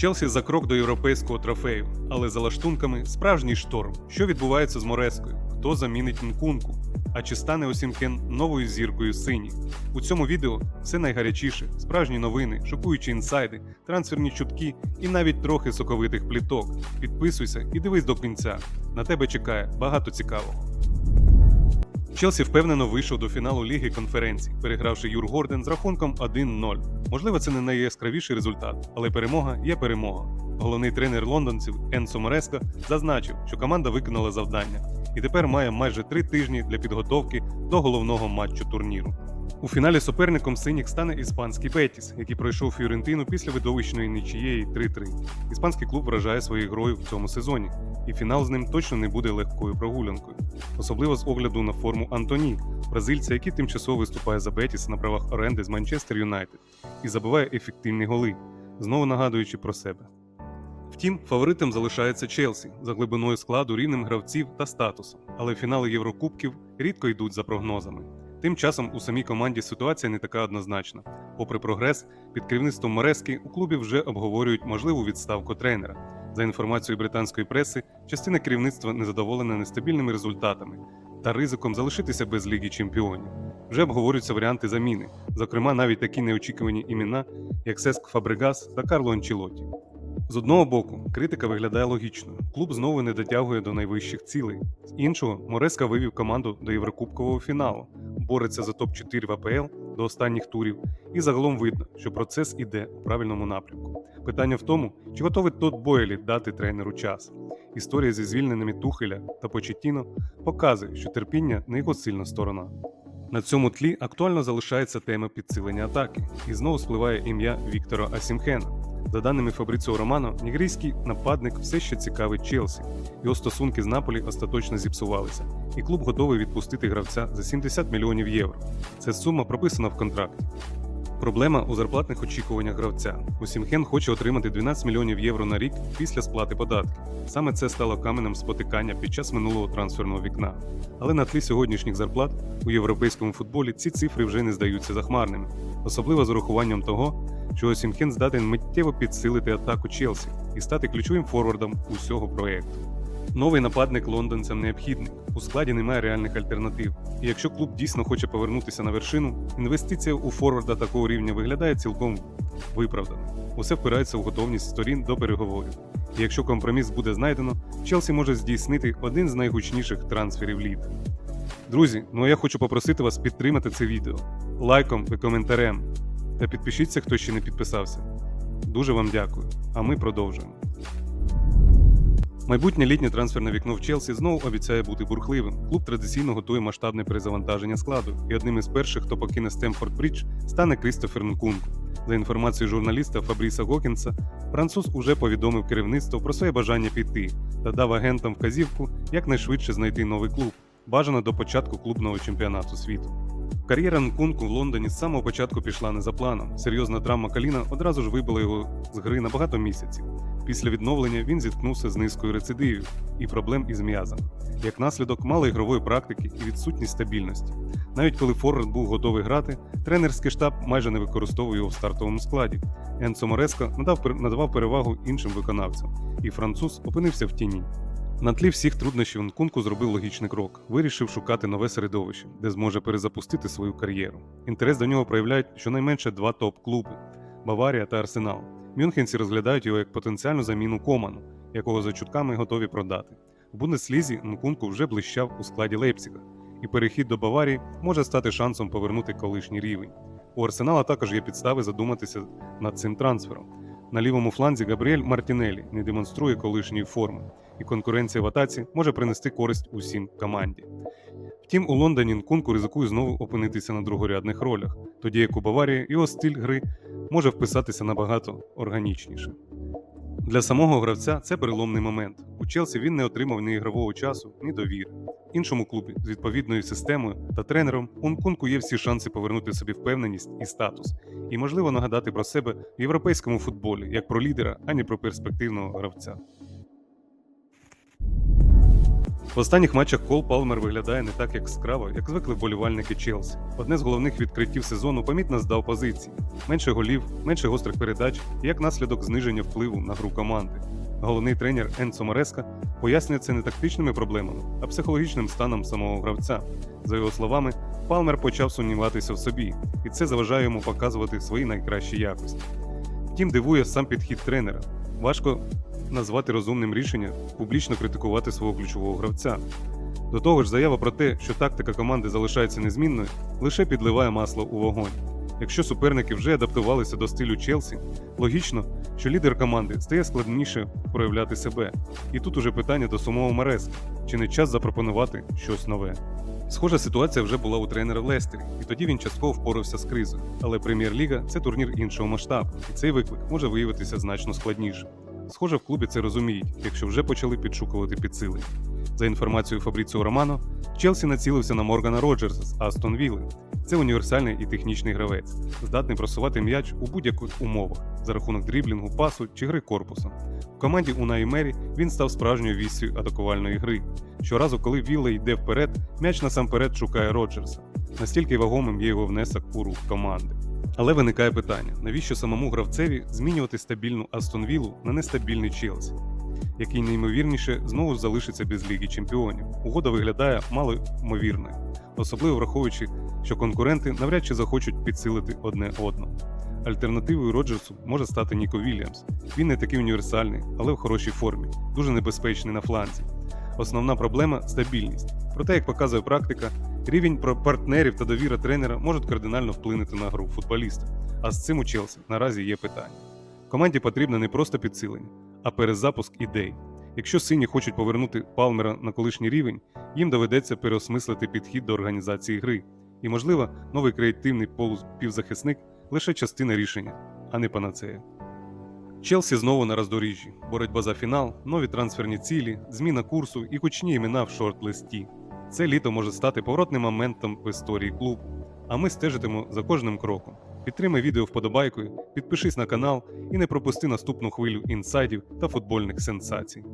Челсі за крок до європейського трофею, але за лаштунками справжній шторм. Що відбувається з Морескою? Хто замінить Нкунку? А чи стане Осімкен новою зіркою синіх? У цьому відео все найгарячіше, справжні новини, шокуючі інсайди, трансферні чутки і навіть трохи соковитих пліток. Підписуйся і дивись до кінця. На тебе чекає багато цікавого. Челсі впевнено вийшов до фіналу Ліги конференцій, перегравши Юр Горден з рахунком 1-0. Можливо, це не найяскравіший результат, але перемога є перемога. Головний тренер лондонців Енсо Мореско зазначив, що команда виконала завдання і тепер має майже три тижні для підготовки до головного матчу турніру. У фіналі суперником синіх стане іспанський Бетіс, який пройшов Фіорентину після видовищної нічієї 3-3. Іспанський клуб вражає своєю грою в цьому сезоні, і фінал з ним точно не буде легкою прогулянкою, особливо з огляду на форму Антоні, бразильця, який тимчасово виступає за Бетіс на правах оренди з Манчестер Юнайтед і забиває ефективні голи, знову нагадуючи про себе. Втім, фаворитом залишається Челсі за глибиною складу, рівнем гравців та статусом, але фінали Єврокубків рідко йдуть за прогнозами. Тим часом у самій команді ситуація не така однозначна. Попри прогрес, під керівництвом Морески у клубі вже обговорюють можливу відставку тренера. За інформацією британської преси, частина керівництва незадоволена нестабільними результатами та ризиком залишитися без Ліги Чемпіонів. Вже обговорюються варіанти заміни, зокрема навіть такі неочікувані імена, як Сеск Фабрегас та Карло Анчелоті. З одного боку, критика виглядає логічною. Клуб знову не дотягує до найвищих цілей. З іншого, Мореска вивів команду до Єврокубкового фіналу, бореться за топ-4 в АПЛ до останніх турів, і загалом видно, що процес іде у правильному напрямку. Питання в тому, чи готовий Тодд Бойлі дати тренеру час. Історія зі звільненими Тухеля та Почетіно показує, що терпіння не його сильна сторона. На цьому тлі актуально залишається тема підсилення атаки, і знову спливає ім'я Віктора Асімхена. За даними Фабріціо Романо, нігерійський нападник все ще цікавить Челсі. Його стосунки з Наполі остаточно зіпсувалися, і клуб готовий відпустити гравця за 70 мільйонів євро. Ця сума прописана в контракті. Проблема у зарплатних очікуваннях гравця. Усімхен хоче отримати 12 мільйонів євро на рік після сплати податків. Саме це стало каменем спотикання під час минулого трансферного вікна. Але на тлі сьогоднішніх зарплат у європейському футболі ці цифри вже не здаються захмарними, особливо з урахуванням того, що Осімхен здатен миттєво підсилити атаку Челсі і стати ключовим форвардом усього проєкту. Новий нападник лондонцям необхідний. У складі немає реальних альтернатив. І якщо клуб дійсно хоче повернутися на вершину, інвестиція у форварда такого рівня виглядає цілком виправданою. Усе впирається в готовність сторін до переговорів. І якщо компроміс буде знайдено, Челсі може здійснити один з найгучніших трансферів літ. Друзі, ну а я хочу попросити вас підтримати це відео лайком і коментарем. Та підпишіться, хто ще не підписався. Дуже вам дякую. А ми продовжуємо. Майбутнє літнє трансферне вікно в Челсі знову обіцяє бути бурхливим. Клуб традиційно готує масштабне перезавантаження складу, і одним із перших, хто покине Стемфорд Брідж, стане Крістофер Нкунку. За інформацією журналіста Фабріса Гокінса, француз уже повідомив керівництво про своє бажання піти та дав агентам вказівку якнайшвидше знайти новий клуб, бажано до початку клубного чемпіонату світу. Кар'єра Нкунку в Лондоні з самого початку пішла не за планом. Серйозна травма коліна одразу ж вибила його з гри на багато місяців. Після відновлення він зіткнувся з низкою рецидивів і проблем із м'язом. Як наслідок, мало ігрової практики і відсутність стабільності. Навіть коли Форвард був готовий грати, тренерський штаб майже не використовував його в стартовому складі. Енцо Мореско надав, надавав перевагу іншим виконавцям, і француз опинився в тіні. На тлі всіх труднощів Нкунку зробив логічний крок, вирішив шукати нове середовище, де зможе перезапустити свою кар'єру. Інтерес до нього проявляють щонайменше два топ-клуби Баварія та Арсенал. Мюнхенці розглядають його як потенціальну заміну Коману, якого за чутками готові продати. В Бундеслізі Нкунку вже блищав у складі Лейпціга, і перехід до Баварії може стати шансом повернути колишній рівень. У Арсенала також є підстави задуматися над цим трансфером. На лівому фланзі Габріель Мартінелі не демонструє колишньої форми, і конкуренція в атаці може принести користь усім команді. Втім, у Лондоні Нкунку ризикує знову опинитися на другорядних ролях, тоді як у Баварії його стиль гри може вписатися набагато органічніше. Для самого гравця це переломний момент. У Челсі він не отримав ні ігрового часу, ні довіри. Іншому клубі з відповідною системою та тренером у Нкунку є всі шанси повернути собі впевненість і статус, і можливо нагадати про себе в європейському футболі як про лідера, а не про перспективного гравця. В останніх матчах Кол Палмер виглядає не так яскраво, як звикли вболівальники Челсі. Одне з головних відкриттів сезону помітно здав позиції: менше голів, менше гострих передач і як наслідок зниження впливу на гру команди. Головний тренер Енцо Мореска пояснює це не тактичними проблемами, а психологічним станом самого гравця. За його словами, Палмер почав сумніватися в собі, і це заважає йому показувати свої найкращі якості. Втім, дивує сам підхід тренера. Важко назвати розумним рішення публічно критикувати свого ключового гравця. До того ж, заява про те, що тактика команди залишається незмінною, лише підливає масло у вогонь. Якщо суперники вже адаптувалися до стилю Челсі, логічно, що лідер команди стає складніше проявляти себе. І тут уже питання до самого Марески, чи не час запропонувати щось нове. Схожа ситуація вже була у тренера в Лестері, і тоді він частково впорався з кризою. Але прем'єр-ліга це турнір іншого масштабу, і цей виклик може виявитися значно складнішим. Схоже, в клубі це розуміють, якщо вже почали підшукувати підсилення. За інформацією Фабріціо Романо, Челсі націлився на Моргана Роджерса з Астон Вілли. Це універсальний і технічний гравець, здатний просувати м'яч у будь-яких умовах за рахунок дріблінгу, пасу чи гри корпусом. В команді Унай Мері він став справжньою віссю атакувальної гри. Щоразу, коли Вілла йде вперед, м'яч насамперед шукає Роджерса. Настільки вагомим є його внесок у рух команди. Але виникає питання: навіщо самому гравцеві змінювати стабільну Астон Віллу на нестабільний Челсі, який неймовірніше знову залишиться без Ліги Чемпіонів. Угода виглядає малоймовірною, особливо враховуючи, що конкуренти навряд чи захочуть підсилити одне одного. Альтернативою Роджерсу може стати Ніко Вільямс. Він не такий універсальний, але в хорошій формі, дуже небезпечний на фланзі. Основна проблема стабільність. Проте, як показує практика, рівень партнерів та довіра тренера можуть кардинально вплинути на гру футболіста. А з цим у Челсі наразі є питання. Команді потрібно не просто підсилення, а перезапуск ідей. Якщо сині хочуть повернути Палмера на колишній рівень, їм доведеться переосмислити підхід до організації гри. І, можливо, новий креативний полупівзахисник лише частина рішення, а не панацея. Челсі знову на роздоріжжі. Боротьба за фінал, нові трансферні цілі, зміна курсу і гучні імена в шорт-листі. Це літо може стати поворотним моментом в історії клубу. А ми стежитимо за кожним кроком. Підтримай відео вподобайкою, підпишись на канал і не пропусти наступну хвилю інсайдів та футбольних сенсацій.